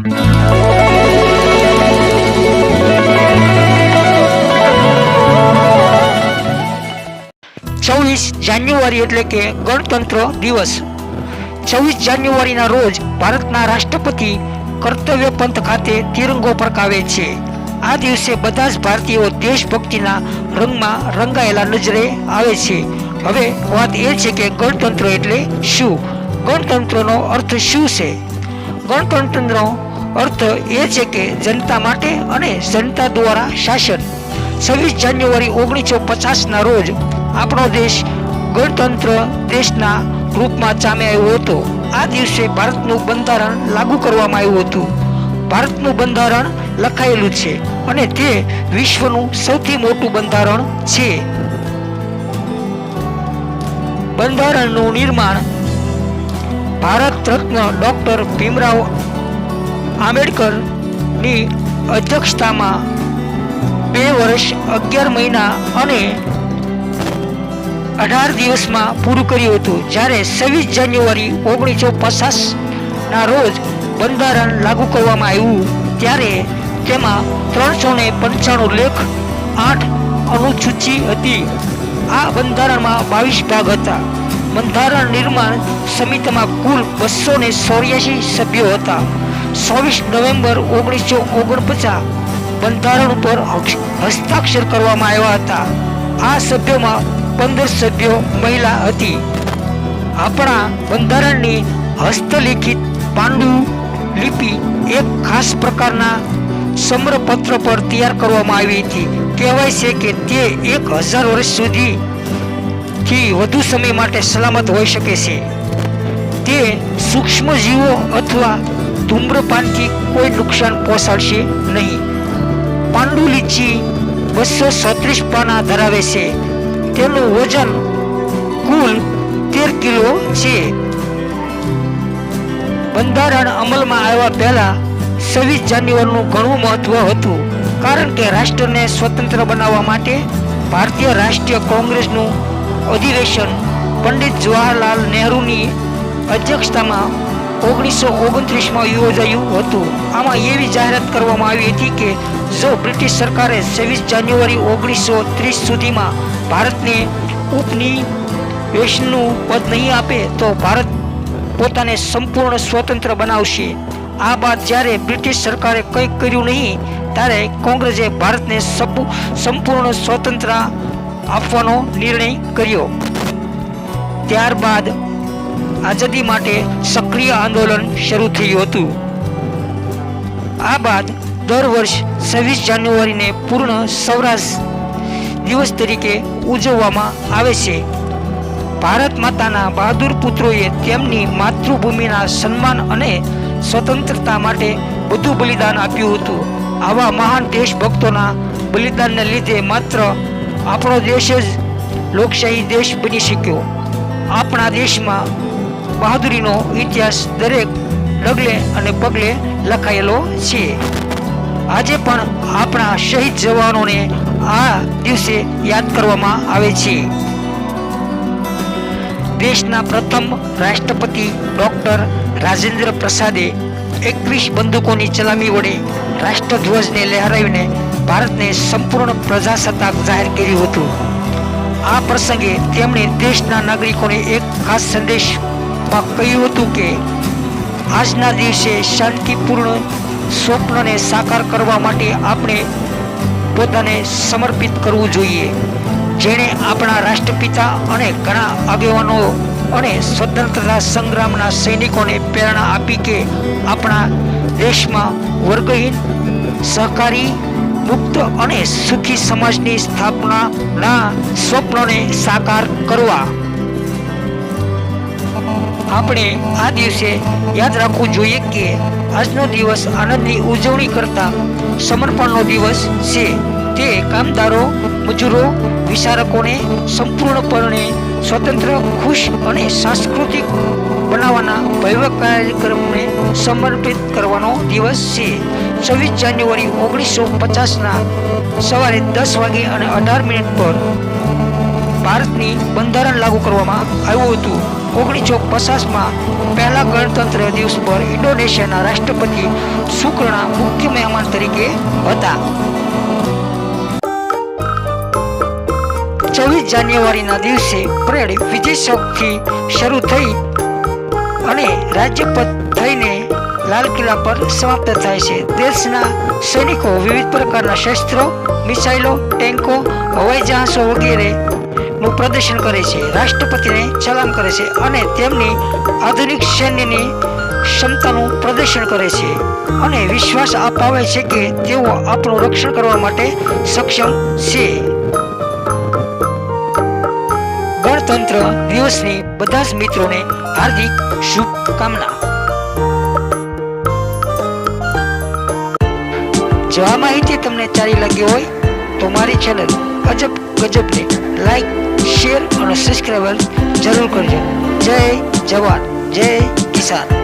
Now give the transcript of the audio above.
છવ્વીસ જાન્યુઆરી એટલે કે ગણતંત્ર દિવસ. છવ્વીસ જાન્યુઆરીના રોજ ભારતના રાષ્ટ્રપતિ કર્તવ્ય પંથ ખાતે તિરંગો ફરકાવે છે. આ દિવસે બધા જ ભારતીયો દેશભક્તિના રંગમાં રંગાયેલા નજરે આવે છે. હવે વાત એ છે કે ગણતંત્ર એટલે શું? ગણતંત્રનો અર્થ શું છે? ગણતંત્રનો અર્થ એ છે કે જનતા માટે અને જનતા દ્વારા શાસન. છવ્વીસ જાન્યુઆરી ઓગણીસો પચાસના રોજ આપણો દેશ ગણતંત્ર દેશના રૂપમાં ચામે આવ્યો હતો. આ દિવસે ભારતનું બંધારણ લાગુ કરવામાં આવ્યું હતું. ભારતનું બંધારણ લખાયેલું છે અને તે વિશ્વનું સૌથી મોટું બંધારણ છે. બંધારણનું નિર્માણ ભારત રત્ન ડોક્ટર ભીમરાવ આંબેડકરની અધ્યક્ષતામાં બે વર્ષ, અગિયાર મહિના અને અઢાર દિવસમાં પૂરું કર્યું હતું. જ્યારે છવ્વીસ જાન્યુઆરી ઓગણીસો પચાસના રોજ બંધારણ લાગુ કરવામાં આવ્યું, ત્યારે તેમાં ત્રણસો ને પંચાણું લેખ, આઠ અનુસૂચિ હતી. આ બંધારણમાં બાવીસ ભાગ હતા. બંધારણ નિર્માણ સમિતિમાં કુલ બસો ને સભ્યો હતા. ચોવીસ નવેમ્બર ઓગણીસો ઓગણપચાસ બંધારણ ઉપર હસ્તાક્ષર કરવામાં આવ્યા હતા. આ સભ્યોમાં પંદર સભ્યો મહિલા હતી. આપણા બંધારણની હસ્તલિખિત પાંડુ લિપિ એક ખાસ પ્રકારના સમ્રપત્ર પર તૈયાર કરવામાં આવી હતી. કહેવાય છે કે તે એક હજાર વર્ષ સુધી થી વધુ સમય માટે સલામત હોઈ શકે છે. તે સૂક્ષ્મ જીવો અથવા ધૂમ્રપાનથી કોઈ નુકસાન પહોંચાડશે નહીં. પાંડુલીચી બસો છત્રીસ પાના ધરાવે છે. તેનું વજન કુલ તેર કિલો છે. બંધારણ અમલમાં આવ્યા પહેલા છવ્વીસ જાન્યુઆરીનું ઘણું મહત્વ હતું, કારણ કે રાષ્ટ્રને સ્વતંત્ર બનાવવા માટે ભારતીય રાષ્ટ્રીય કોંગ્રેસનું અધિવેશન પંડિત જવાહરલાલ નહેરુની અધ્યક્ષતામાં ઓગણીસો ઓગણત્રીસમાં યોજાયું હતું. આમાં એવી જાહેરાત કરવામાં આવી હતી કે જો બ્રિટિશ સરકારે છવ્વીસ જાન્યુઆરી ઓગણીસો ત્રીસ સુધીમાં ભારતને ઉપનિવેશનું પદ નહીં આપે, તો ભારત પોતાને સંપૂર્ણ સ્વતંત્ર બનાવશે. આ બાદ જ્યારે બ્રિટિશ સરકારે કંઈ કર્યું નહીં, ત્યારે કોંગ્રેસે ભારતને સંપૂર્ણ સ્વતંત્ર આપવાનો નિર્ણય કર્યો. ત્યારબાદ આઝાદી માટે સક્રિય આંદોલન શરૂ થયું હતું. આ બાદ દર વર્ષ છવ્વીસ જાન્યુઆરીને પૂર્ણ સૌરાષ્ટ્ર દિવસ તરીકે ઉજવવામાં આવે છે. ભારત માતાના બહાદુર પુત્રોએ તેમની માતૃભૂમિના સન્માન અને સ્વતંત્રતા માટે બધું બલિદાન આપ્યું હતું. આવા મહાન દેશભક્તોના બલિદાનને લીધે માત્ર આપણો દેશ જ લોકશાહી દેશ બની શક્યો. આપણા દેશમાં બહાદુરીનો ઇતિહાસ દરેક ડગલે અને પગલે લખાયેલો છે. આજે પણ આપણા શહીદ જવાનોને આ દિવસે યાદ કરવામાં આવે છે. દેશના પ્રથમ રાષ્ટ્રપતિ ડોક્ટર રાજેન્દ્ર પ્રસાદે એકવીસ બંદૂકોની ચલામી વડે રાષ્ટ્રધ્વજને લહેરાવીને ભારતને સંપૂર્ણ પ્રજાસત્તાક જાહેર કર્યું હતું. આ પ્રસંગે તેમણે દેશના નાગરિકોને એક ખાસ સંદેશમાં કહ્યું હતું કે આજના દિવસે શાંતિપૂર્ણ સ્વપ્નને સાકાર કરવા માટે આપણે પોતાને સમર્પિત કરવું જોઈએ. જેણે આપણા રાષ્ટ્રપિતા અને ઘણા આગેવાનો અને સ્વતંત્રતા સંગ્રામના સૈનિકોને પ્રેરણા આપી કે આપણા દેશમાં વર્ગહીન, સહકારી, મુક્ત અને સુખી સમાજની સ્થાપનાના સ્વપ્નોને સાકાર કરવા આપણે આ દિવસે યાદ રાખવું જોઈએ કે આજનો દિવસ આનંદની ઉજવણી કરતા સમર્પણનો દિવસ છે. તે કામદારો, મજૂરો, વિચારકોને સંપૂર્ણપણે સ્વતંત્ર, ખુશ અને સાંસ્કૃતિક બનાવવાના ભવ્ય કાર્યક્રમને સમર્પિત કરવાનો દિવસ છે. છવ્વીસ જાન્યુઆરી ઓગણીસો પચાસના સવારે દસ વાગે અને અઢાર મિનિટ પર ભારતની બંધારણ લાગુ કરવામાં આવ્યું હતું. ઓગણીસો પચાસમાં પહેલા ગણતંત્ર દિવસ પર ઇન્ડોનેશિયાના રાષ્ટ્રપતિ શુક્રના મુખ્ય મહેમાન તરીકે હતા. છવ્વીસ જાન્યુઆરીના દિવસે પરેડ વિજયશોકથી શરૂ થઈ અને રાજ્યપથ થઈને લાલ કિલ્લા પર સમાપ્ત થાય છે. દેશના સૈનિકો વિવિધ પ્રકારના શસ્ત્રો, મિસાઇલો, ટેન્કો, હવાઈ જહાજો વગેરે નું પ્રદર્શન કરે છે. રાષ્ટ્રપતિને સલામ કરે છે અને તેમની આધુનિક સૈન્યની ક્ષમતાનું પ્રદર્શન કરે છે અને વિશ્વાસ અપાવે છે કે તેઓ આપણું રક્ષણ કરવા માટે સક્ષમ છે. ગણતંત્ર દિવસની બધા જ મિત્રોને હાર્દિક શુભકામના. જો આ માહિતી તમને સારી લાગી હોય તો મારી ચેનલ અજબ ગજબને લાઈક શેર અને સબસ્ક્રાઈબ જરૂર કરજો. જય જવાન જય કિસાન.